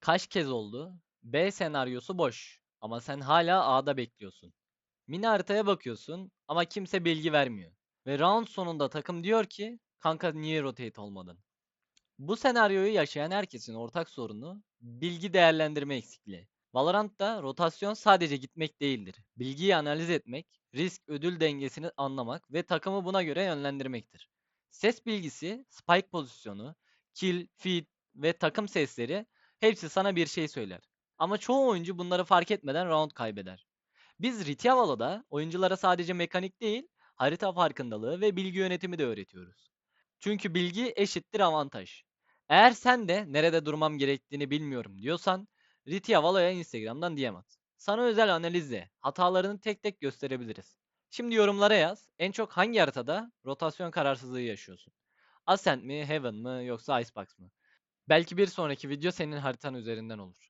Kaç kez oldu? B senaryosu boş ama sen hala A'da bekliyorsun. Mini haritaya bakıyorsun ama kimse bilgi vermiyor. Ve round sonunda takım diyor ki kanka niye rotate olmadın? Bu senaryoyu yaşayan herkesin ortak sorunu bilgi değerlendirme eksikliği. Valorant'ta rotasyon sadece gitmek değildir. Bilgiyi analiz etmek, risk ödül dengesini anlamak ve takımı buna göre yönlendirmektir. Ses bilgisi, spike pozisyonu, kill, feed ve takım sesleri hepsi sana bir şey söyler. Ama çoğu oyuncu bunları fark etmeden round kaybeder. Biz Ritiavala'da oyunculara sadece mekanik değil, harita farkındalığı ve bilgi yönetimi de öğretiyoruz. Çünkü bilgi eşittir avantaj. Eğer sen de nerede durmam gerektiğini bilmiyorum diyorsan, Ritiavala'ya Instagram'dan at. Sana özel analizle hatalarını tek tek gösterebiliriz. Şimdi yorumlara yaz. En çok hangi haritada rotasyon kararsızlığı yaşıyorsun? Ascent mi, Heaven mı yoksa Icebox mı? Belki bir sonraki video senin haritan üzerinden olur.